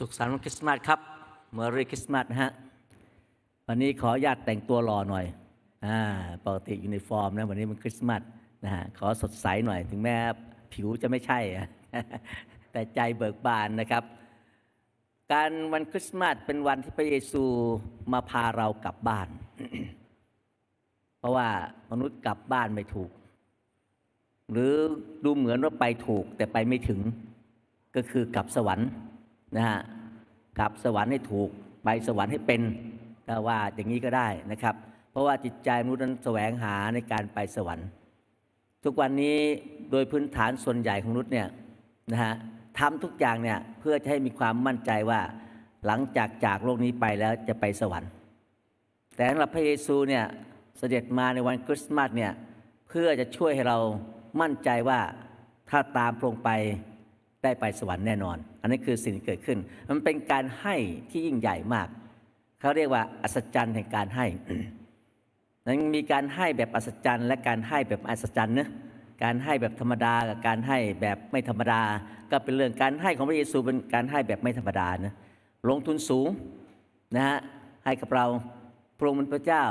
สุขสันต์วันคริสต์มาสครับเมอรีคริสต์มาสนะฮะ วันนี้ขออนุญาตแต่งตัวรอหน่อย อ่า ปกติยูนิฟอร์มนะ วันนี้มันคริสต์มาสนะฮะ ขอสดใสหน่อย ถึงแม้ผิวจะไม่ใช่ แต่ใจเบิกบานนะครับ การวันคริสต์มาสเป็นวันที่พระเยซูมาพาเรากลับบ้าน เพราะว่ามนุษย์กลับบ้านไม่ถูก หรือดูเหมือนว่าไปถูกแต่ไปไม่ถึง ก็คือกลับสวรรค์นะฮะ กลับสวรรค์ให้ถูก ไปสวรรค์ให้เป็นถ้าว่าอย่างนี้ก็ได้นะครับ เพราะว่าจิตใจมนุษย์นั้นแสวงหาในการไปสวรรค์ ทุกวันนี้โดยพื้นฐานส่วนใหญ่ของมนุษย์เนี่ยนะฮะทำทุกอย่างเนี่ยเพื่อจะให้มีความมั่นใจว่าหลังจากจากโลกนี้ไปแล้วจะไปสวรรค์ แต่สำหรับพระเยซูเนี่ยเสด็จมาในวันคริสต์มาสเนี่ยเพื่อจะช่วยให้เรามั่นใจว่าถ้าตามพระองค์ไป ได้ไปสวรรค์แน่นอน อันนี้คือสิ่งที่เกิดขึ้น มันเป็นการให้ที่ยิ่งใหญ่มาก เขาเรียกว่าอัศจรรย์แห่งการให้ นั้นมีการให้แบบอัศจรรย์ และการให้แบบอัศจรรย์เนะการให้แบบธรรมดากับการให้แบบไม่ธรรมดา ก็เป็นเรื่องการให้ของพระเยซูเป็นการให้แบบไม่ธรรมดานะลงทุนสูงนะฮะให้กับเราพระองค์เป็นพระเจ้า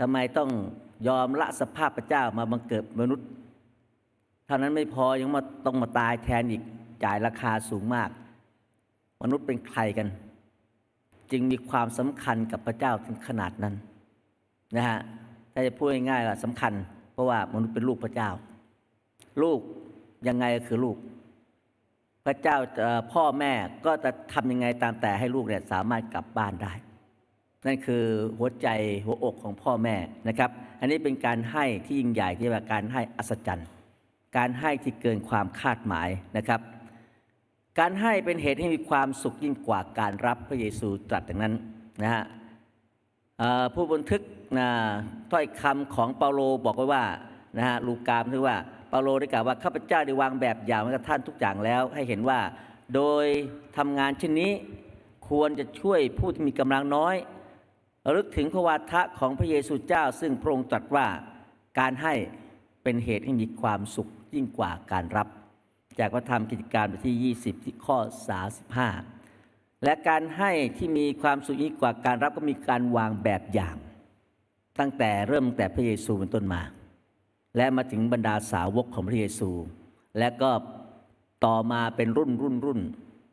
ทำไมต้องยอมละสภาพพระเจ้ามาบังเกิดมนุษย์ เท่านั้นไม่พอยังมาต้องมาตายแทนอีกจ่ายราคาสูงมาก มนุษย์เป็นใครกัน จึงมีความสำคัญกับพระเจ้าถึงขนาดนั้นนะฮะถ้าจะพูดง่ายๆว่าสำคัญ เพราะว่ามนุษย์เป็นลูกพระเจ้า ลูกยังไงก็คือลูก พระเจ้าพ่อแม่ก็จะทำยังไงตามแต่ให้ลูกเนี่ยสามารถกลับบ้านได้ นั่นคือหัวใจหัวอกของพ่อแม่นะครับ อันนี้เป็นการให้ที่ยิ่งใหญ่ที่เรียกว่าการให้อัศจรรย์ การให้ที่เกินความคาดหมายนะครับ การให้เป็นเหตุให้มีความสุขยิ่งกว่าการรับพระเยซูตรัสอย่างนั้นนะฮะผู้บันทึกนะถ้อยคำของเปาโลบอกไว้ว่านะฮะลูกาบันทึกว่าเปาโลได้กล่าวว่าข้าพเจ้าได้วางแบบอย่างไว้กับท่านทุกอย่างแล้ว ให้เห็นว่าโดยทำงานเช่นนี้ควรจะช่วยผู้ที่มีกำลังน้อยระลึกถึงพระวาทะของพระเยซูเจ้า ซึ่งพระองค์ตรัสว่าการให้เป็นเหตุให้มีความสุข ยิ่งกว่าการรับ จากพระธรรมกิจการบทที่ 20 ที่ข้อ 35 และการให้ที่มีความสุขยิ่งกว่าการรับก็มีการวางแบบอย่าง ตั้งแต่เริ่มตั้งแต่พระเยซูเป็นต้นมา และมาถึงบรรดาสาวกของพระเยซู และก็ต่อมาเป็นรุ่นรุ่นรุ่น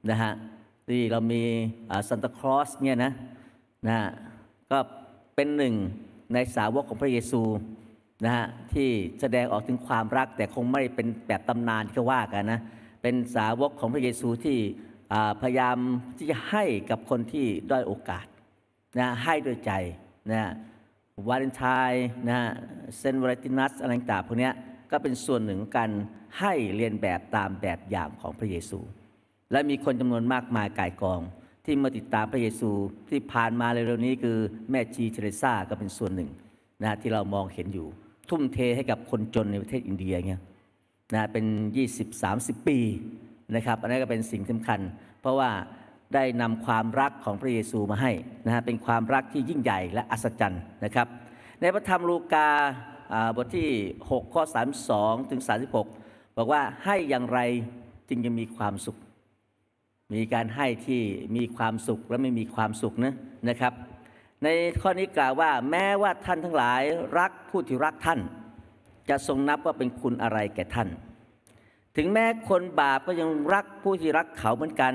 นะฮะที่เรามีซันตาคลอสเนี่ยนะนะฮะก็เป็นหนึ่งในสาวกของพระเยซู นะฮะที่แสดงออกถึงความรักแต่คงไม่เป็นแบบตำนานที่ว่ากันนะเป็นสาวกของพระเยซูที่พยายามที่จะให้กับคนที่ด้อยโอกาสนะให้ด้วยใจนะวาเลนไทน์นะเซนวาเลตินัสอะไรต่างพวกนี้ก็เป็นส่วนหนึ่งของการให้เรียนแบบตามแบบอย่างของพระเยซู และมีคนจำนวนมากมายกายกอง ที่มาติดตามพระเยซูที่ผ่านมาเร็วๆนี้คือแม่จีเทเรซาก็เป็นส่วนหนึ่งนะฮะที่เรามองเห็นอยู่ ทุ่มเทให้กับคนจนในประเทศอินเดียเงี้ยนะเป็น 20-30 ปีนะครับอันนี้นก็เป็นสิ่งสำคัญ เพราะว่าได้นำความรักของพระเยซูมาให้นะฮะเป็นความรักที่ยิ่งใหญ่และอัศจรรย์นะครับ ในพระธรรมลูกาอ่าบทที่ 6 ข้อ 32 ถึง 36 บอกว่าให้อย่างไรจึงจะมีความสุข มีการให้ที่มีความสุขและไม่มีความสุขนะนะครับ ในข้อนี้กล่าวว่า แม้ว่าท่านทั้งหลายรักผู้ที่รักท่าน จะทรงนับว่าเป็นคุณอะไรแก่ท่าน ถึงแม้คนบาปก็ยังรักผู้ที่รักเขาเหมือนกัน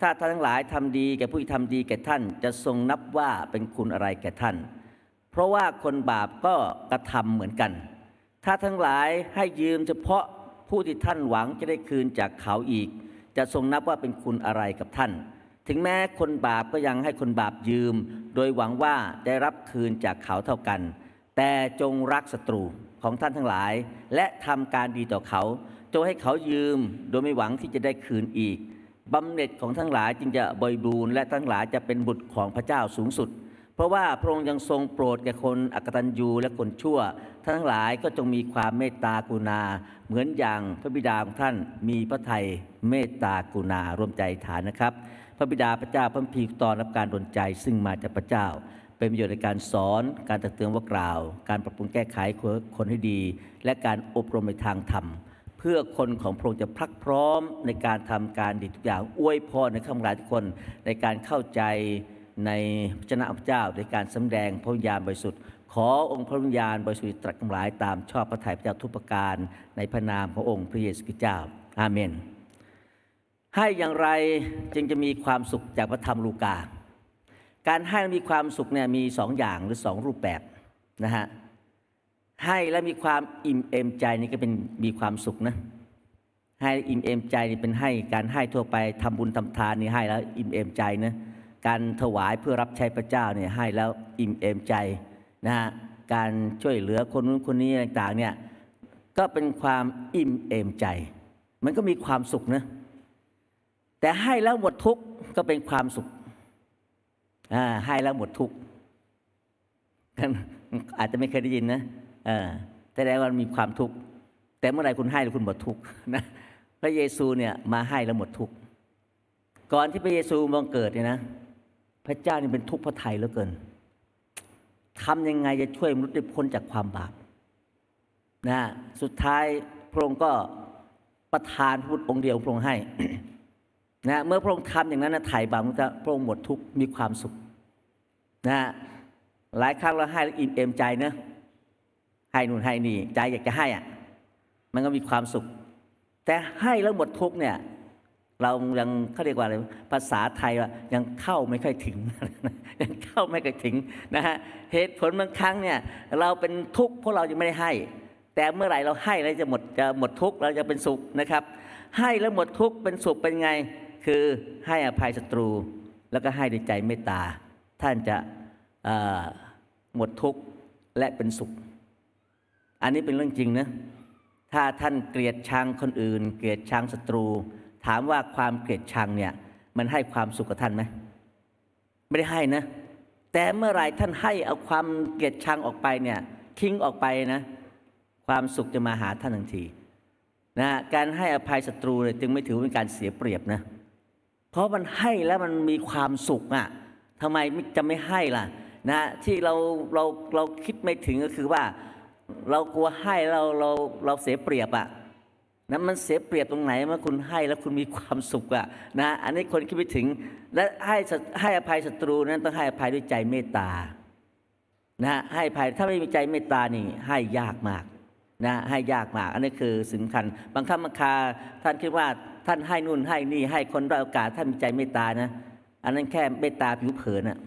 ถ้าท่านทั้งหลายทำดีแก่ผู้ที่ทำดีแก่ท่าน จะทรงนับว่าเป็นคุณอะไรแก่ท่าน เพราะว่าคนบาปก็กระทำเหมือนกัน ถ้าทั้งหลายให้ยืมเฉพาะผู้ที่ท่านหวังจะได้คืนจากเขาอีก จะทรงนับว่าเป็นคุณอะไรกับท่าน ถึงแม้คนบาปก็ยังให้คนบาปยืม โดยหวังว่าได้รับคืนจากเขาเท่ากัน แต่จงรักศัตรูของท่านทั้งหลาย และทำการดีต่อเขา จงให้เขายืมโดยไม่หวังที่จะได้คืนอีกบำเหน็จของทั้งหลายจึงจะบริบูรณ์และทั้งหลายจะเป็นบุตรของพระเจ้าสูงสุด เพราะว่าพระองค์ยังทรงโปรดแก่คนอักตันยูและคนชั่วท่านทั้งหลายก็จงมีความเมตตากรุณา เหมือนอย่างพระบิดาของท่านมีพระทัยเมตตากรุณารวมใจฐานนะครับ พระบิดาพระเจ้าพระพีตอนรับการดลใจ ซึ่งมาจากพระเจ้า เป็นประโยชน์ในการสอน การตักเตือนว่ากล่าว การปรับปรุงแก้ไขคนให้ดี และการอบรมในทางธรรม เพื่อคนของพระองค์จะพรักพร้อมในการทำการดีทุกอย่างอวยพรในคำรายทุกคนในการเข้าใจในพระเจ้าพระเจ้าในการสำแดงพระวิญญาณบริสุทธิ์ขอองค์พระวิญญาณบริสุทธิ์ตรัสทั้งหลายตามชอบพระทัยพระเจ้าทุกประการในพระนามขององค์พระเยซูคริสต์เจ้า อาเมน ให้อย่างไรจึงจะมีความสุขจากพระธรรมลูกา การให้มีความสุขเนี่ยมีสองอย่างหรือสองรูปแบบนะฮะ ให้แล้วมีความอิ่มเอมใจนี่ก็เป็นมีความสุขนะ ให้อิ่มเอมใจนี่เป็นให้การให้ทั่วไปทำบุญทำทานนี่ให้แล้วอิ่มเอมใจนะ การถวายเพื่อรับใช้พระเจ้าเนี่ยให้แล้วอิ่มเอมใจนะฮะ การช่วยเหลือคนนู้นคนนี้ต่างๆเนี่ยก็เป็นความอิ่มเอมใจ มันก็มีความสุขนะ แต่ให้แล้วหมดทุกข์ก็เป็นความสุขอ่าให้แล้วหมดทุกข์อาจจะไม่เคยได้ยินนะแต่แล้วมันมีความทุกข์แต่เมื่อไรคุณให้แล้วคุณหมดทุกข์นะพระเยซูเนี่ยมาให้แล้วหมดทุกข์ก่อนที่พระเยซูบังเกิดเนี่ยนะ พระเจ้านี่เป็นทุกข์พระทัยเหลือเกินทำยังไงจะช่วยมนุษย์ได้พ้นจากความบาปนะสุดท้ายพระองค์ก็ประทานพระบุตรองค์เดียวพระองค์ให้ นะเมื่อพระองค์ทำอย่างนั้นนะไถ่บาปมันจะพระองค์หมดทุกมีความสุขนะหลายครั้งเราให้แล้วอิ่มเอมใจนะให้นู่นให้นี่ใจอยากจะให้อะมันก็มีความสุข แต่ให้แล้วหมดทุกเนี่ย เรายังเขาเรียกว่าอะไรภาษาไทยว่ายังเข้าไม่ค่อยถึง ยังเข้าไม่ค่อยถึงนะฮะเหตุผลบางครั้งเนี่ย เราเป็นทุกข์เพราะเรายังไม่ได้ให้ แต่เมื่อไหร่เราให้แล้วจะหมดจะหมดทุกข์เราจะเป็นสุขนะครับ ให้แล้วหมดทุกข์เป็นสุขเป็นไง คือให้อภัยศัตรู แล้วก็ให้ด้วยใจเมตตา ท่านจะหมดทุกข์และเป็นสุข อันนี้เป็นเรื่องจริงนะ ถ้าท่านเกลียดชังคนอื่น เกลียดชังศัตรู ถามว่าความเกลียดชังเนี่ยมันให้ความสุขกับท่านไหมไม่ได้ให้นะ แต่เมื่อไรท่านให้เอาความเกลียดชังออกไปเนี่ยทิ้งออกไปนะ ความสุขจะมาหาท่านทันทีนะการให้อภัยศัตรูเนี่ยจึงไม่ถือเป็นการเสียเปรียบนะ เพราะมันให้แล้วมันมีความสุขอะทำไมจะไม่ให้ล่ะนะที่เราเราเราคิดไม่ถึงก็คือว่า เรากลัวให้เราเราเราเสียเปรียบอะนั้นมันเสียเปรียบตรงไหนเมื่อคุณให้แล้วคุณมีความสุขอะนะอันนี้คนคิดไม่ถึง และให้ให้อภัยศัตรูนั้นต้องให้อภัยด้วยใจเมตตานะให้อภัยถ้าไม่มีใจเมตตานี่ให้ยากมากนะให้ยากมาก อันนี้คือสำคัญบางครั้งบางคาท่านคิดว่า ท่านให้นู่นให้นี่ให้คนด้อยโอกาสท่านมีใจเมตตานะ อันนั้นแค่เมตตาผิวเผินอะ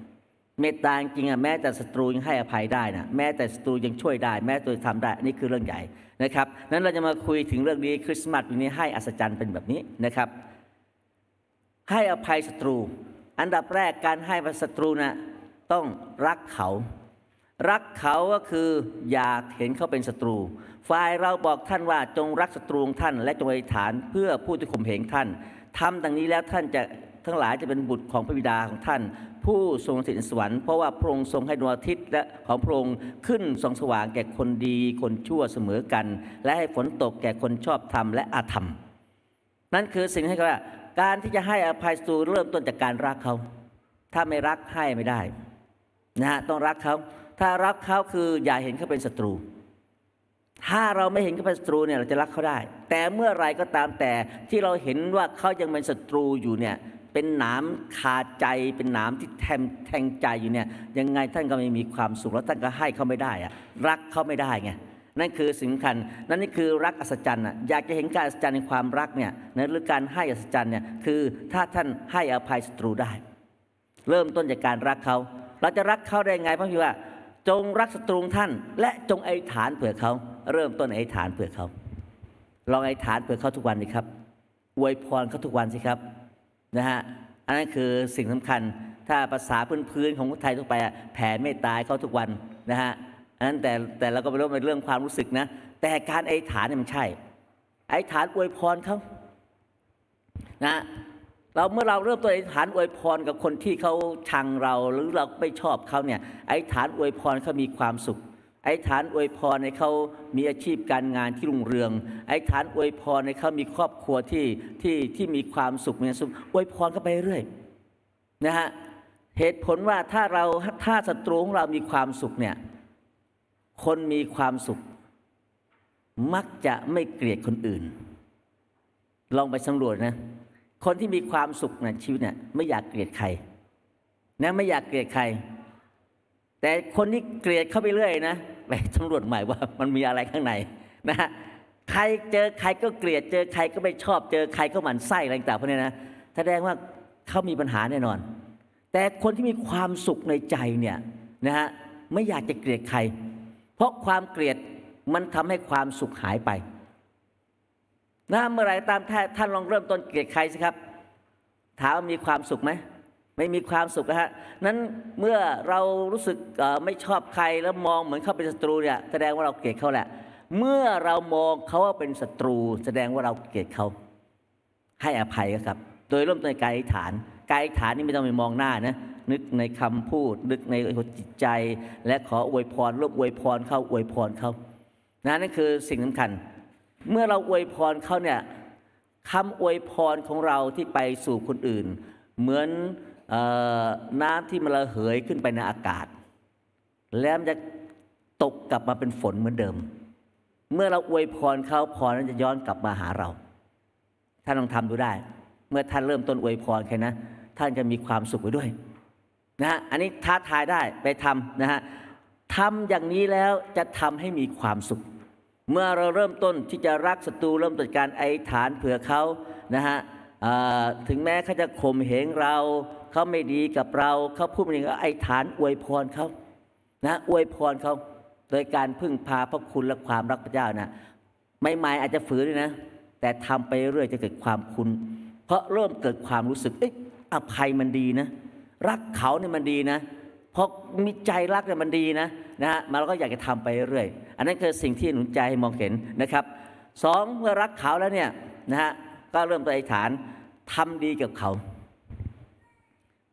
เมตตาจริงอะแม้แต่ศัตรูยังให้อภัยได้นะแม้แต่ศัตรูยังช่วยได้ แม้ตัวทำได้นี่คือเรื่องใหญ่นะครับนั้นเราจะมาคุยถึงเรื่องนี้คริสต์มาสนี้ให้อัศจรรย์เป็นแบบนี้นะครับ ให้อภัยศัตรู อันดับแรกการให้ศัตรูนะต้องรักเขา รักเขาก็คืออยากเห็นเขาเป็นศัตรู ฝ่ายเราบอกท่านว่าจงรักศัตรูของท่าน และจงอธิษฐานเพื่อผู้ที่ข่มเหงท่านทำดังนี้แล้วท่านจะทั้งหลายจะเป็นบุตรของพระบิดาของท่าน ผู้ทรงสถิตในสวรรค์เพราะว่าพระองค์ทรงให้ดวงอาทิตย์และของพระองค์ขึ้นส่องสว่างแก่คนดีคนชั่วเสมอกัน และให้ฝนตกแก่คนชอบธรรมและอาธรรม นั่นคือสิ่งที่เขาว่าการที่จะให้อภัยศัตรูเริ่มต้นจากการรักเขา ถ้าไม่รักให้ไม่ได้นะฮะต้องรักเขา ถ้ารักเขาคืออย่าเห็นเขาเป็นศัตรู ถ้าเราไม่เห็นเขาเป็นศัตรูเนี่ยเราจะรักเขาได้ แต่เมื่อไรก็ตามแต่ที่เราเห็นว่าเขายังเป็นศัตรูอยู่เนี่ยเป็นหนามคาใจเป็นหนามที่แทงแทงใจอยู่เนี่ยยังไงท่านก็ไม่มีความสุขแล้วท่านก็ให้เขาไม่ได้อะรักเขาไม่ได้ไงนั่นคือสิ่งสำคัญ นั่นนี่คือรักอัศจรรย์อะอยากจะเห็นการอัศจรรย์ในความรักเนี่ยในหรือการให้อัศจรรย์เนี่ยคือถ้าท่านให้อภัยศัตรูได้ เริ่มต้นจากการรักเขา เราจะรักเขาได้ไงเพราะพี่ว่า จงรักศัตรูของท่าน และจงไอฐานเผื่อเขา เริ่มต้นไอฐานเผื่อเขา ลองไอฐานเผื่อเขาทุกวันดีครับอวยพรเขาทุกวันสิครับนะฮะอันนั้นคือสิ่งสำคัญถ้าภาษาพื้นๆของคนไทยทั่วไปแผ่เมตตาเขาทุกวันนะฮะอันนั้นแต่แต่เราก็ไม่รู้เป็นเรื่องความรู้สึกนะ แต่การไอฐานเนี่ยมันใช่ ไอฐานอวยพรเขานะ เราเมื่อเราเริ่มต้นอธิษฐานอวยพรกับคนที่เขาชังเราหรือเราไม่ชอบเขาเนี่ยอธิษฐานอวยพรเขามีความสุขไอธิษฐานอวยพรให้เขามีอาชีพการงานที่รุ่งเรือง ไอธิษฐานอวยพรให้เขามีครอบครัวที่ที่ที่มีความสุขมีความสุขอวยพรเขาไปเรื่อยนะฮะเหตุผลว่าถ้าเราถ้าศัตรูของเรามีความสุขเนี่ยคนมีความสุข มักจะไม่เกลียดคนอื่น ลองไปสำรวจนะ คนที่มีความสุขในชีวิตเนี่ยไม่อยากเกลียดใครนะไม่อยากเกลียดใคร แต่คนที่เกลียดเข้าไปเรื่อยนะไปสำรวจใหม่ว่ามันมีอะไรข้างในนะฮะใครเจอใครก็เกลียด เจอใครก็ไม่ชอบ เจอใครก็หมั่นไส้อะไรต่างๆพวกนี้นะแสดงว่าเขามีปัญหาแน่นอน แต่คนที่มีความสุขในใจเนี่ยนะฮะไม่อยากจะเกลียดใคร เพราะความเกลียดมันทำให้ความสุขหายไป นะเมื่อไรตามท่านลองเริ่มต้นเกลียดใครสิครับ ถามว่ามีความสุขไหมไม่มีความสุขนะฮะนั้นเมื่อเรารู้สึกไม่ชอบใครแล้วมองเหมือนเขาเป็นศัตรูเนี่ยแสดงว่าเราเกลียดเขาแหละ เมื่อเรามองเขาว่าเป็นศัตรู แสดงว่าเราเกลียดเขา ให้อภัยครับ โดยเริ่มต้นกายอธิษฐานกายอธิษฐานนี่ไม่ต้องไปมองหน้านะนึกในคำพูด นึกในจิตใจ และขออวยพรร่วมอวยพรเขาอวยพรเขานะนั่นคือสิ่งสำคัญ เมื่อเราอวยพรเขาเนี่ยคำอวยพรของเราที่ไปสู่คนอื่น เหมือนออน้ำที่มันระเหยขึ้นไปในอากาศ แล้วมันจะตกกลับมาเป็นฝนเหมือนเดิม เมื่อเราอวยพรเขาพรนั้นจะย้อนกลับมาหาเรา ท่านลองทำดูได้ เมื่อท่านเริ่มต้นอวยพรแค่นะ ท่านจะมีความสุขไปด้วยนะฮะอันนี้ท้าทายได้ไปทำนะฮะทำอย่างนี้แล้วจะทำให้มีความสุข เมื่อเราเริ่มต้นที่จะรักศัตรูเริ่มต้นการไอฐานเผื่อเขานะฮะถึงแม้เขาจะข่มเหงเรา เขาไม่ดีกับเรา เขาพูดไม่ดีก็ไอฐานอวยพรเขานะอวยพรเขาโดยการพึ่งพาพระคุณและความรักพระเจ้านะไม่ไม่อาจจะฝืนนะ แต่ทำไปเรื่อยจะเกิดความคุณเพราะเริ่มเกิดความรู้สึกเอ๊ะอภัยมันดีนะ รักเขาเนี่ยมันดีนะ พราะมีใจรักเนี่ยมันดีนะนะฮะมันเราก็อยากจะทำไปเรื่อยอันนั้นคือสิ่งที่หนุนใจให้มองเห็นนะครับสองเมื่อรักเขาแล้วเนี่ยนะฮะก็เริ่มตัวอธิษฐานทำดีกับเขา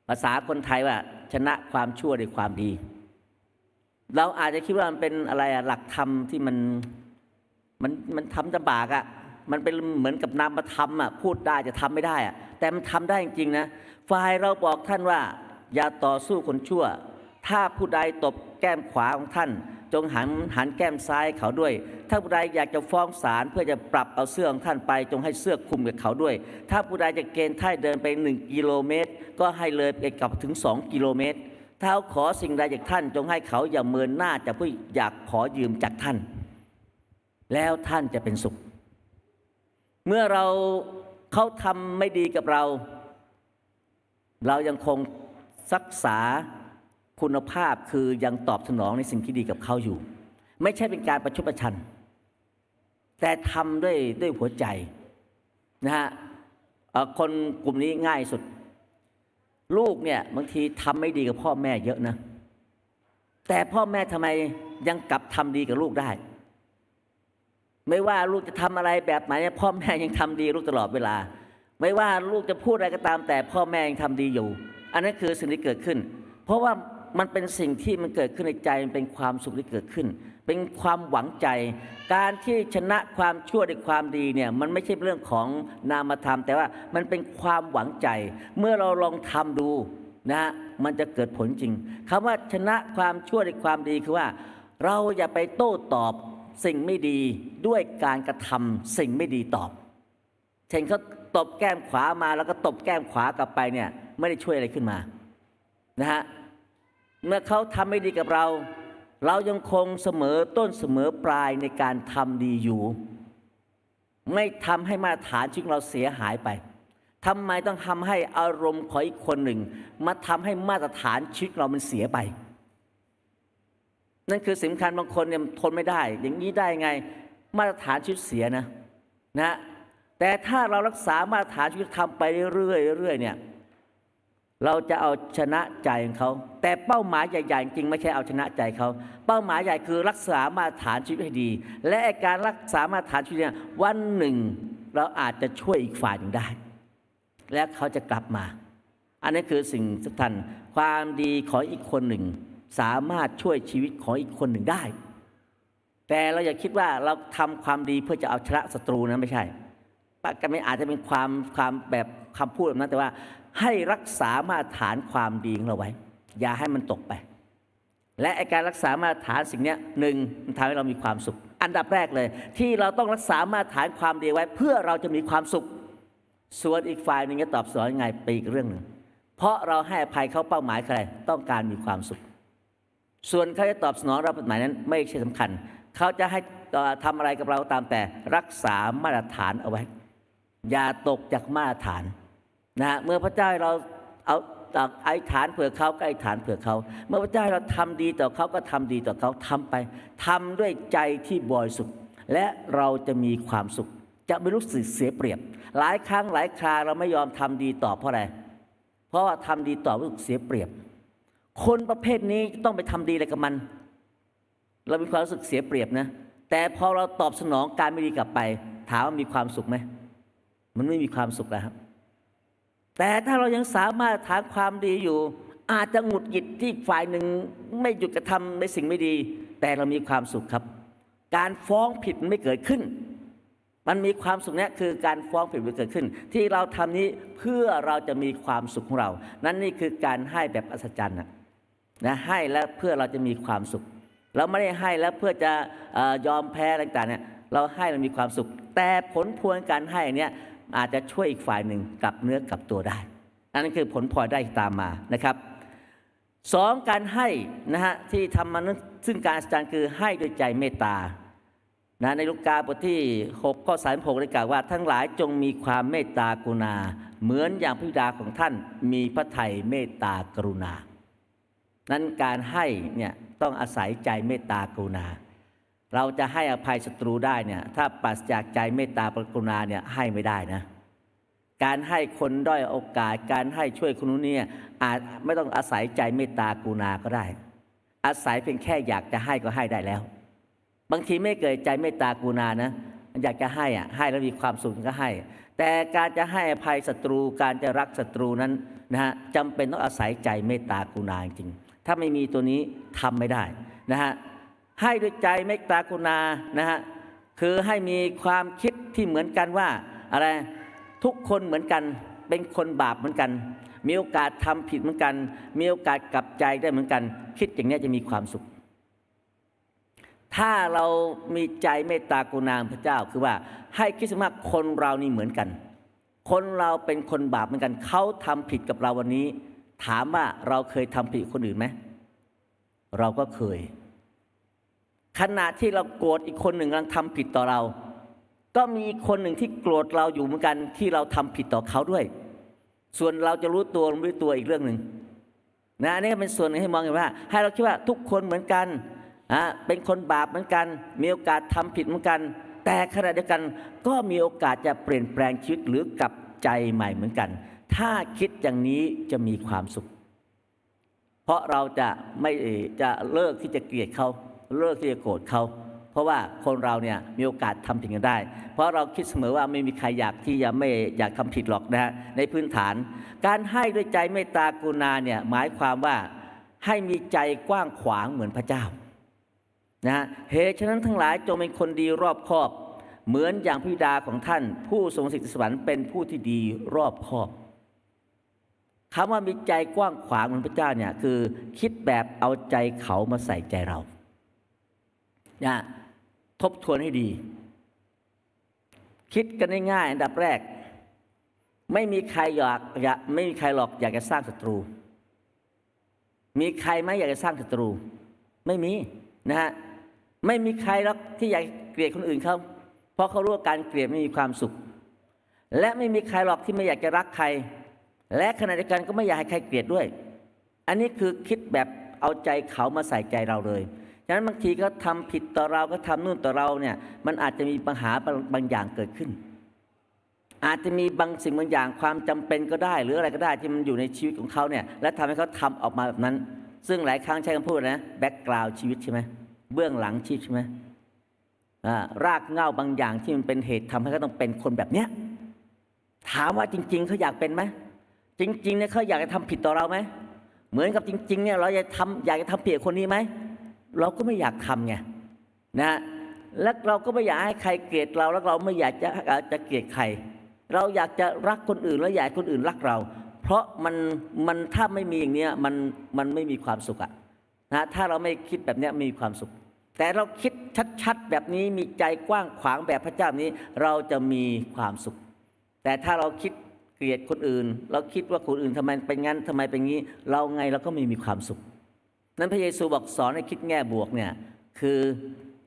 ภาษาคนไทยว่า ชนะความชั่วด้วยความดี เราอาจจะคิดว่ามันเป็นอะไรอะหลักธรรมที่มันมันมันทำลำบากอะมันเป็นเหมือนกับนามธรรมอะพูดได้จะทำไม่ได้อะแต่มันทำได้จริงๆนะฝ่ายเราบอกท่านว่า อย่าต่อสู้คนชั่ว ถ้าผู้ใดตบแก้มขวาของท่าน จงหันหันแก้มซ้ายเขาด้วย ถ้าผู้ใดอยากจะฟ้องศาลเพื่อจะปรับเอาเสื้อของท่านไป จงให้เสื้อคลุมกับเขาด้วย ถ้าผู้ใดจะเกณฑ์ท่ายเดินไปหนึ่งกิโลเมตร ก็ให้เลยไปกลับถึงสองกิโลเมตร ถ้าเขาขอสิ่งใดจากท่าน จงให้เขาอย่าเมินหน้าจากผู้อยากขอยืมจากท่าน แล้วท่านจะเป็นสุข เมื่อเราเขาทำไม่ดีกับเรา เรายังคงรักษา คุณภาพคือยังตอบสนองในสิ่งที่ดีกับเขาอยู่ ไม่ใช่เป็นการประชดประชัน แต่ทำด้วยด้วยหัวใจนะฮะคนกลุ่มนี้ง่ายสุด ลูกเนี่ยบางทีทำไม่ดีกับพ่อแม่เยอะนะ แต่พ่อแม่ทำไมยังกลับทำดีกับลูกได้ ไม่ว่าลูกจะทำอะไรแบบไหนพ่อแม่ยังทำดีลูกตลอดเวลา ไม่ว่าลูกจะพูดอะไรก็ตาม แต่พ่อแม่ยังทำดีอยู่ อันนั้นคือสิ่งที่เกิดขึ้น เพราะว่า มันเป็นสิ่งที่มันเกิดขึ้นในใจมันเป็นความสุขที่เกิดขึ้น เป็นความหวังใจ การที่ชนะความชั่วด้วยความดีเนี่ยมันไม่ใช่เรื่องของนามธรรม แต่ว่ามันเป็นความหวังใจ เมื่อเราลองทำดูนะฮะมันจะเกิดผลจริงคำว่าชนะความชั่วด้วยความดีคือว่า เราอย่าไปโต้ตอบสิ่งไม่ดีด้วยการกระทำสิ่งไม่ดีตอบ เช่นเขาตบแก้มขวามาแล้วก็ตบแก้มขวากลับไปเนี่ยไม่ได้ช่วยอะไรขึ้นมานะฮะ เมื่อเขาทำไม่ดีกับเรา เรายังคงเสมอต้นเสมอปลายในการทำดีอยู่ ไม่ทำให้มาตรฐานชีวิตเราเสียหายไปทำไมต้องทำให้อารมณ์ของอีกคนหนึ่ง มาทำให้มาตรฐานชีวิตเรามันเสียไป นั่นคือสำคัญบางคนเนี่ยทนไม่ได้ อย่างนี้ได้ไงมาตรฐานชีวิตเสียนะนะแต่ถ้าเรารักษามาตรฐานชีวิตทำไปเรื่อยๆเรื่อยเนี่ย เราจะเอาชนะใจของเขา แต่เป้าหมายใหญ่ๆจริงไม่ใช่เอาชนะใจเขา เป้าหมายใหญ่คือรักษามาตรฐานชีวิตให้ดี และการรักษามาตรฐานชีวิตเนี่ยวันหนึ่งเราอาจจะช่วยอีกฝ่ายหนึ่งได้ และเขาจะกลับมา อันนี้คือสิ่งสำคัญความดีของอีกคนหนึ่ง สามารถช่วยชีวิตของอีกคนหนึ่งได้ แต่เราอย่าคิดว่าเราทำความดีเพื่อจะเอาชนะศัตรูนะไม่ใช่ปะกันไม่อาจจะเป็นความความแบบคำพูดแบบนั้นแต่ว่า ให้รักษามาตรฐานความดีของเราไว้ อย่าให้มันตกไป และการรักษามาตรฐานสิ่งนี้หนึ่งมันทำให้เรามีความสุข อันดับแรกเลย ที่เราต้องรักษามาตรฐานความดีไว้ เพื่อเราจะมีความสุข ส่วนอีกฝ่ายหนึ่งจะตอบสนองยังไงไปอีกเรื่องหนึ่งเพราะเราให้อภัยเขาเป้าหมายคือะไรต้องการมีความสุข ส่วนเขาจะตอบสนองเราเป้าหมายนั้นไม่ใช่สำคัญ เขาจะให้เอ่อทำอะไรกับเราตามแต่รักษามาตรฐานเอาไว้ อย่าตกจากมาตรฐาน นะเมื่อพระเจ้าเราเอาไอ้ฐานเผื่อเขาก็ไอ้ฐานเผื่อเขา เมื่อพระเจ้าเราทำดีต่อเขาก็ทำดีต่อเขาทำไปทำด้วยใจที่บริสุทธิ์และเราจะมีความสุข จะไม่รู้สึกเสียเปรียบ หลายครั้งหลายคราเราไม่ยอมทำดีต่อเพราะอะไรเพราะว่าทำดีต่อรู้สึกเสียเปรียบ คนประเภทนี้ต้องไปทำดีอะไรกับมัน เรามีความรู้สึกเสียเปรียบนะแต่พอเราตอบสนองการไม่ดีกลับไป ถามว่ามีความสุขไหมมันไม่มีความสุขแล้วครับ แต่ถ้าเรายังสามารถถามความดีอยู่ อาจจะหงุดหงิดที่ฝ่ายหนึ่งไม่หยุดกระทำในสิ่งไม่ดี แต่เรามีความสุขครับ การฟ้องผิดไม่เกิดขึ้น มันมีความสุขเนี่ยคือการฟ้องผิดไมันเกิดขึ้น ที่เราทำนี้เพื่อเราจะมีความสุขของเรา นั่นนี่คือการให้แบบอัศจรรย์นะให้แล้วเพื่อเราจะมีความสุข เราไม่ได้ให้แล้วเพื่อจะอยอมแพ้อะไรต่างๆเนี่ยเราให้เรามีความสุข แต่ผลพวงการให้อันเนี้ย อาจจะช่วยอีกฝ่ายหนึ่งกลับเนื้อกลับตัวได้อันนั้นคือผลพลอยได้ตามมานะครับสองการให้นะฮะที่ทำมานั้นซึ่งการอัศจรรย์คือให้ด้วยใจเมตตานะในลูกกาบทที่6ข้อ36ได้กล่าวว่า ทั้งหลายจงมีความเมตตากรุณา เหมือนอย่างพิดาของท่านมีพระทัยเมตตากรุณา นั้นการให้เนี่ยต้องอาศัยใจเมตตากรุณา เราจะให้อภัยศัตรูได้เนี่ยถ้าปราศจากใจเมตตากรุณาเนี่ยให้ไม่ได้นะ การให้คนด้อยโอกาส การให้ช่วยคนนู้นเนี่ยอาจไม่ต้องอาศัยใจเมตตากรุณาก็ได้ อาศัยเพียงแค่อยากจะให้ก็ให้ได้แล้ว บางทีไม่เกิดใจเมตตากรุณานะมันอยากจะให้อะให้แล้วมีความสุขก็ให้ แต่การจะให้อภัยศัตรูการจะรักศัตรูนั้นนะฮะจำเป็นต้องอาศัยใจเมตตากรุณาจริงถ้าไม่มีตัวนี้ทำไม่ได้นะฮะ ให้ด้วยใจเมตตากรุณานะฮะคือให้มีความคิดที่เหมือนกันว่าอะไรทุกคนเหมือนกันเป็นคนบาปเหมือนกัน มีโอกาสทำผิดเหมือนกัน มีโอกาสกลับใจได้เหมือนกัน คิดอย่างนี้จะมีความสุข ถ้าเรามีใจเมตตากรุณาพระเจ้าคือว่าให้คิดว่าคนเรานี่เหมือนกัน คนเราเป็นคนบาปเหมือนกันเขาทำผิดกับเราวันนี้ ถามว่าเราเคยทำผิดคนอื่นไหมเราก็เคย ขณะที่เราโกรธอีกคนหนึ่งกำลังทำผิดต่อเรา ก็มีอีกคนหนึ่งที่โกรธเราอยู่เหมือนกันที่เราทำผิดต่อเขาด้วย ส่วนเราจะรู้ตัวหรือไม่รู้ตัวอีกเรื่องหนึ่งนะอันนี้เป็นส่วนหนึ่งให้มองเห็นว่า ให้เราคิดว่าทุกคนเหมือนกันอะเป็นคนบาปเหมือนกัน มีโอกาสทำผิดเหมือนกัน แต่ขณะเดียวกันก็มีโอกาสจะเปลี่ยนแปลงชีวิตหรือกลับใจใหม่เหมือนกัน ถ้าคิดอย่างนี้จะมีความสุข เพราะเราจะไม่จะเลิกที่จะเกลียดเขา เลิกที่จะโกรธเขาเพราะว่าคนเราเนี่ยมีโอกาสทำผิดกันได้ เพราะเราคิดเสมอว่าไม่มีใครอยากที่จะไม่อยากทำผิดหรอกนะฮะในพื้นฐาน การให้ด้วยใจเมตตากรุณาเนี่ยหมายความว่าให้มีใจกว้างขวางเหมือนพระเจ้านะฮะเหตุฉะนั้นทั้งหลายจงเป็นคนดีรอบคอบ เหมือนอย่างพิดาของท่าน ผู้ทรงสิทธิสวรรค์เป็นผู้ที่ดีรอบคอบคำว่ามีใจกว้างขวางเหมือนพระเจ้าเนี่ยคือคิดแบบเอาใจเขามาใส่ใจเรา นะทบทวนให้ดี คิดกันง่ายๆอันดับแรก ไม่มีใครอยากอยากไม่มีใครหรอกอยากจะสร้างศัตรู มีใครไหมอยากจะสร้างศัตรู ไม่มีนะฮะไม่มีใครหรอกที่อยากเกลียดคนอื่นเขาเพราะเขารู้ว่าการเกลียดไม่มีความสุข และไม่มีใครหรอกที่ไม่อยากจะรักใคร และขณะเดียวกันก็ไม่อยากให้ใครเกลียดด้วย อันนี้คือคิดแบบเอาใจเขามาใส่ใจเราเลย ฉะนั้นบางทีก็ทำผิดต่อเราก็ทำนู่นต่อเราเนี่ย มันอาจจะมีปัญหาบางอย่างเกิดขึ้น อาจจะมีบางสิ่งบางอย่างความจำเป็นก็ได้ หรืออะไรก็ได้ที่มันอยู่ในชีวิตของเขาเนี่ย และทำให้เขาทำออกมาแบบนั้น ซึ่งหลายครั้งใช้คำพูดนะแบ็กกราวชีวิตใช่ไหมเบื้องหลังชีวิตใช่ไหมรากเหง้าบางอย่างที่มันเป็นเหตุทำให้เขาต้องเป็นคนแบบเนี้ยถามว่าจริง ๆเขาอยากเป็นไหมจริงๆเนี่ยเขาอยากจะทำผิดต่อเราไหมเหมือนกับจริงๆเนี่ยเราอยากทำอยากจะทำผิดกับคนนี้ไหม เราก็ไม่อยากทำไงนะและเราก็ไม่อยากให้ใครเกลียดเราแล้วเราไม่อยากจะจะเกลียดใคร เราอยากจะรักคนอื่น แล้วอยากคนอื่นรักเรา เพราะมันมันถ้าไม่มีอย่างเนี้ยมันมันไม่มีความสุขอะนะถ้าเราไม่คิดแบบเนี้ยไม่มีความสุข แต่เราคิดชัดๆแบบนี้มีใจกว้างขวางแบบพระเจ้านี้ เราจะมีความสุข แต่ถ้าเราคิดเกลียดคนอื่น เราคิดว่าคนอื่นทำไมเป็นงั้นทำไมเป็นงี้ เราไงเราก็ไม่มีความสุข นั้นพระเยซูบอกสอนให้คิดแง่บวกเนี่ยคือ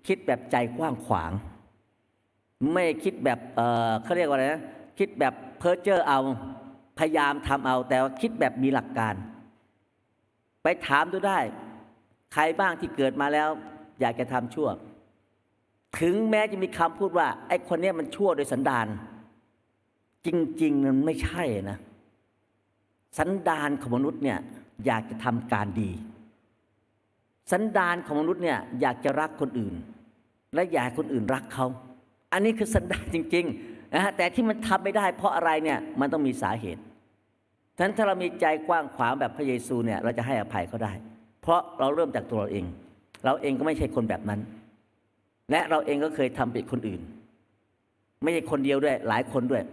คิดแบบใจกว้างขวาง ไม่คิดแบบเเขาเรียกว่าอะไรนะคิดแบบเพ้อเจ้อเอาพยายามทำเอา แต่ว่าคิดแบบมีหลักการ ไปถามดูได้ ใครบ้างที่เกิดมาแล้ว อยากจะทำชั่ว ถึงแม้จะมีคำพูดว่า ไอ้คนนี้มันชั่วโดยสันดาน จริง ๆ มันไม่ใช่นะ สันดานของมนุษย์เนี่ยอยากจะทำการดี สันดานของมนุษย์เนี่ยอยากจะรักคนอื่น และอยากให้คนอื่นรักเขา อันนี้คือสันดานจริงๆนะฮะแต่ที่มันทำไม่ได้ เพราะอะไรเนี่ยมันต้องมีสาเหตุฉะนั้นถ้าเรามีใจกว้างขวางแบบพระเยซูเนี่ยเราจะให้อภัยเขาได้ เพราะเราเริ่มจากตัวเราเอง เราเองก็ไม่ใช่คนแบบนั้น และเราเองก็เคยทำผิดคนอื่น ไม่ใช่คนเดียวด้วยหลายคนด้วย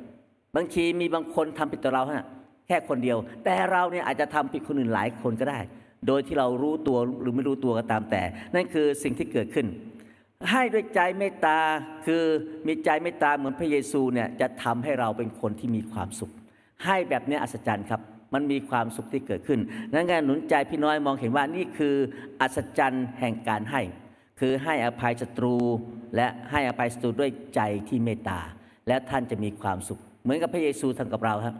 บางทีมีบางคนทำผิดต่อเราฮะแค่คนเดียว แต่เราเนี่ยอาจจะทำผิดคนอื่นหลายคนก็ได้ โดยที่เรารู้ตัวหรือไม่รู้ตัวก็ตามแต่ นั่นคือสิ่งที่เกิดขึ้น ให้ด้วยใจเมตตาคือมีใจเมตตาเหมือนพระเยซูเนี่ยจะทำให้เราเป็นคนที่มีความสุข ให้แบบนี้อัศจรรย์ครับ มันมีความสุขที่เกิดขึ้นนั้นการหนุนใจพี่น้อยมองเห็นว่านี่คืออัศจรรย์แห่งการให้ คือให้อภัยศัตรู และให้อภัยศัตรูด้วยใจที่เมตตา และท่านจะมีความสุข เหมือนกับพระเยซูทำกับเราครับ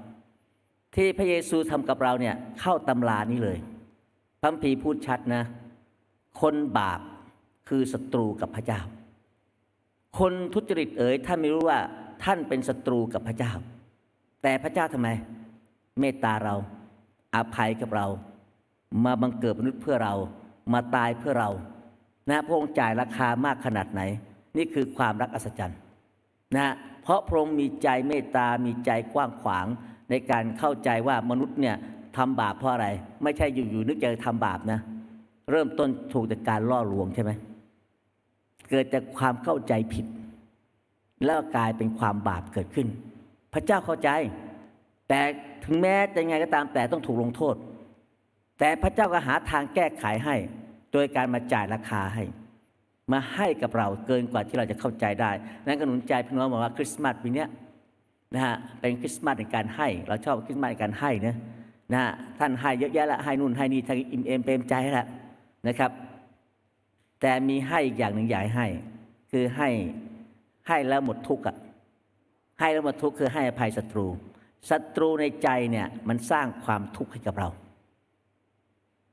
ที่พระเยซูทำกับเราเนี่ยเข้าตำรานี้เลย พระคัมภีพูดชัดนะ คนบาปคือศัตรูกับพระเจ้า คนทุจริตเอ๋ยท่านไม่รู้ว่าท่านเป็นศัตรูกับพระเจ้า แต่พระเจ้าทำไม เมตตาเราอาภัยกับเรา มาบังเกิดมนุษย์เพื่อเรามาตายเพื่อเรา นะพระองค์จ่ายราคามากขนาดไหน นี่คือความรักอัศจรรย์นะเพราะพระองค์มีใจเมตตา มีใจกว้างขวางในการเข้าใจว่ามนุษย์เนี่ย ทำบาปเพราะอะไร ไม่ใช่อยู่ๆนึกจะทำบาปนะ เริ่มต้นถูกจากการล่อลวงใช่ไหมเกิดจากความเข้าใจผิด แล้วกลายเป็นความบาปเกิดขึ้น พระเจ้าเข้าใจ แต่ถึงแม้จะยังไงก็ตามแต่ต้องถูกลงโทษ แต่พระเจ้าก็หาทางแก้ไขให้ โดยการมาจ่ายราคาให้ มาให้กับเราเกินกว่าที่เราจะเข้าใจได้ นั้นก็หนุนใจพี่น้องบอกว่าคริสต์มาสปีนี้นะฮะเป็นคริสต์มาสในการให้ เราชอบคริสต์มาสในการให้นะ นะท่านให้เยอะแยะละให้นู่นให้นี่ทางอิ่มเอมเปรมใจแล้วนะครับ แต่มีให้อีกอย่างหนึ่งอยากให้ คือให้ให้แล้วหมดทุกข์อะให้แล้วหมดทุกข์คือให้อภัยศัตรูศัตรูในใจเนี่ยมันสร้างความทุกข์ให้กับเรา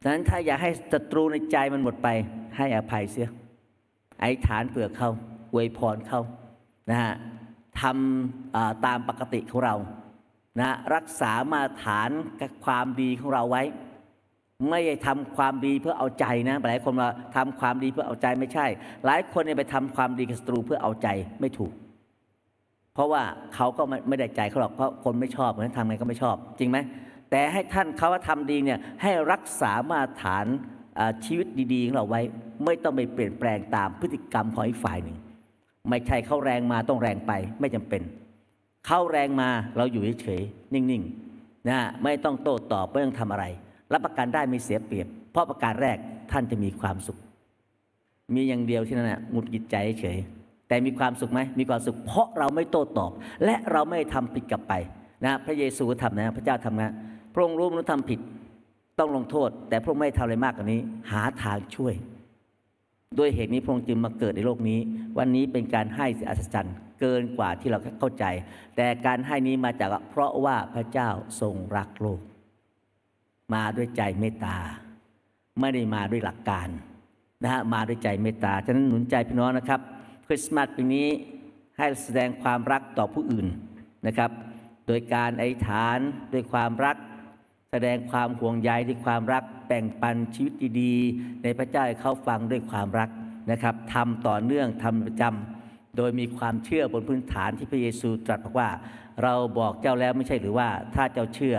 ดังนั้นถ้าอยากให้ศัตรูในใจมันหมดไป ให้อภัยเสียไอ้ฐานเปลือกเขาอวยพรเขานะฮะทำตามปกติของเรา นะรักษามาตรฐานกับความดีของเราไว้ ไม่ได้ทำความดีเพื่อเอาใจนะหลายคนมาทำความดีเพื่อเอาใจไม่ใช่ หลายคนเนี่ยไปทำความดีกับศัตรูเพื่อเอาใจไม่ถูก เพราะว่าเขาก็ไม่ได้ใจเขาหรอกเพราะคนไม่ชอบเพราะนั้นทำไงก็ไม่ชอบ จริงไหมแต่ให้ท่านเขาว่าทำดีเนี่ยให้รักษามาตรฐานชีวิตดีๆของเราไว้ ไม่ต้องไปเปลี่ยนแปลงตามพฤติกรรมของอีกฝ่ายหนึ่ง ไม่ใช่เขาแรงมาต้องแรงไปไม่จำเป็น เข้าแรงมาเราอยู่เฉยๆนิ่งๆนะไม่ต้องโต้ตอบ ไม่ต้องทำอะไร รับประกันได้ไม่เสียเปรียบ เพราะประการแรกท่านจะมีความสุข มีอย่างเดียวที่นั่นนะหงุดหงิดใจเฉยแต่มีความสุขไหมมีความสุข เพราะเราไม่โต้ตอบ และเราไม่ทำผิดกลับไปนะพระเยซูทำนะพระเจ้าทำนะพระองค์รู้มนุษย์ทำผิด ต้องลงโทษ แต่พระองค์ไม่ทำอะไรมากกว่านี้ หาทางช่วย ด้วยเหตุนี้พระองค์จึงมาเกิดในโลกนี้ วันนี้เป็นการให้ที่อัศจรรย์เกินกว่าที่เราเข้าใจ แต่การให้นี้มาจากเพราะว่าพระเจ้าทรงรักโลก มาด้วยใจเมตตา ไม่ได้มาด้วยหลักการนะฮะมาด้วยใจเมตตาฉะนั้นหนุนใจพี่น้องนะครับคริสต์มาสปีนี้ให้แสดงความรักต่อผู้อื่นนะครับ โดยการอธิษฐานด้วยความรัก แสดงความห่วงใยด้วยความรักแบ่งปันชีวิตดีๆในพระเจ้าให้เขาฟังด้วยความรักนะครับทำต่อเนื่องทำประจำโดยมีความเชื่อบนพื้นฐานที่พระเยซูตรัสบอกว่า เราบอกเจ้าแล้วไม่ใช่หรือว่าถ้าเจ้าเชื่อ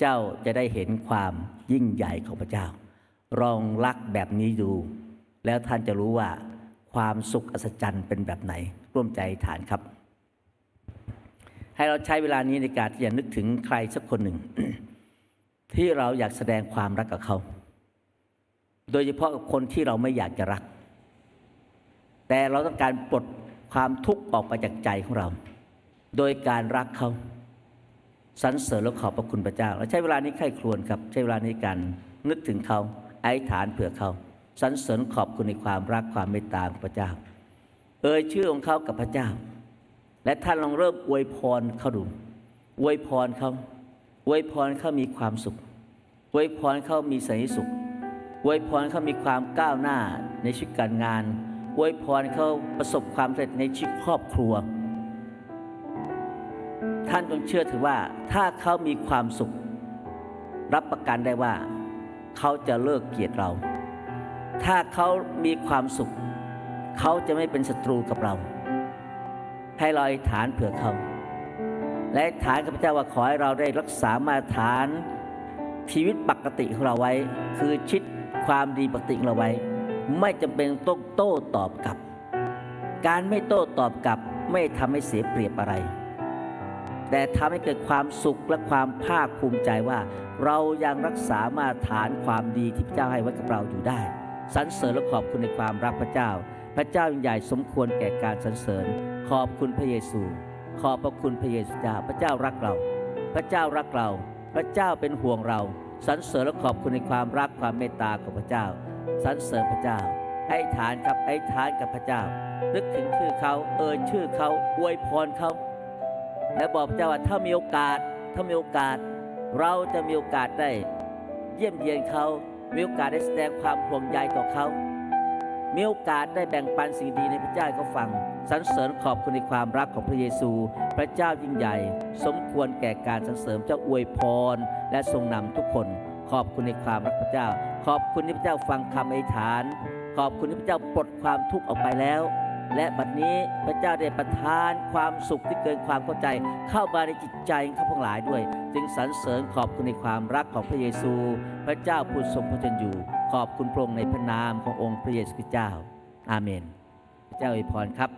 เจ้าจะได้เห็นความยิ่งใหญ่ของพระเจ้าลองรักแบบนี้ดู แล้วท่านจะรู้ว่าความสุขอัศจรรย์เป็นแบบไหน ร่วมใจฐานครับ ให้เราใช้เวลานี้ในการที่จะนึกถึงใครสักคนหนึ่ง ที่เราอยากแสดงความรักกับเขา โดยเฉพาะกับคนที่เราไม่อยากจะรัก แต่เราต้องการปลดความทุกข์ออกไปจากใจของเรา โดยการรักเขาสรรเสริญและขอบพระคุณพระเจ้าและใช้เวลานี้ใคร่ครวญครับ ใช้เวลานี้กันนึกถึงเขาอธิษฐานเผื่อเขาสรรเสริญขอบคุณในความรักความเมตตาของพระเจ้า เอ่ยชื่อของเขากับพระเจ้า และท่านลองเริ่มอวยพรเขาดูอวยพรเขา อวยพรเขามีความสุขอวยพรเขามีสันติสุขอวยพรเขามีความก้าวหน้าในชีวิตการงานอวยพรเขาประสบความสำเร็จในชีวิตครอบครัว ท่านต้องเชื่อถือว่าถ้าเขามีความสุข รับประกันได้ว่า เขาจะเลิกเกลียดเรา ถ้าเขามีความสุข เขาจะไม่เป็นศัตรูกับเรา ให้เราอธิษฐานเผื่อเขา และฐานกับพระเจ้าว่าขอให้เราได้รักษามาตรฐานชีวิตปกติของเราไว้ คือชิดความดีปกติของเราไว้ ไม่จำเป็นต้องโต้ตอบกลับ การไม่โต้ตอบกลับไม่ทำให้เสียเปรียบอะไร แต่ทำให้เกิดความสุขและความภาคภูมิใจว่า เรายังรักษามาตรฐานความดีที่พระเจ้าให้ไว้กับเราอยู่ได้สรรเสริญและขอบคุณในความรักพระเจ้า พระเจ้ายิ่งใหญ่สมควรแก่การสรรเสริญ ขอบคุณพระเยซู ขอบพระคุณพระเยซูเจ้าพระเจ้ารักเรา พระเจ้ารักเรา พระเจ้าเป็นห่วงเราสรรเสริญและขอบคุณในความรักความเมตตาของพระเจ้าสรรเสริญพระเจ้า ให้ฐานกับให้ฐานกับพระเจ้า นึกถึงชื่อเขาเอ่ยชื่อเขาอวยพรเขาและบอกพระเจ้าว่าถ้ามีโอกาสถ้ามีโอกาส เราจะมีโอกาสได้ เยี่ยมเยียนเขามีโอกาสได้แสดงความห่วงใยต่อเขา มีโอกาสได้แบ่งปันสิ่งดีในพระเจ้าให้เขาฟังสรรเสริญขอบคุณในความรักของพระเยซู พระเจ้ายิ่งใหญ่ สมควรแก่การสรรเสริญเจ้าอวยพร และทรงนำทุกคน ขอบคุณในความรักพระเจ้า ขอบคุณที่พระเจ้าฟังคำอธิษฐาน ขอบคุณที่พระเจ้าปลดความทุกข์ออกไปแล้ว และบัดนี้พระเจ้าได้ประทานความสุขที่เกินความเข้าใจ เข้ามาในจิตใจของข้าพงหลายด้วย จึงสรรเสริญขอบคุณในความรักของพระเยซู พระเจ้าผู้ทรงพระชนอยู่ ขอบคุณพระองค์ในพระนามขององค์พระเยซูคริสต์เจ้า อาเมน เจ้าอวยพรครับ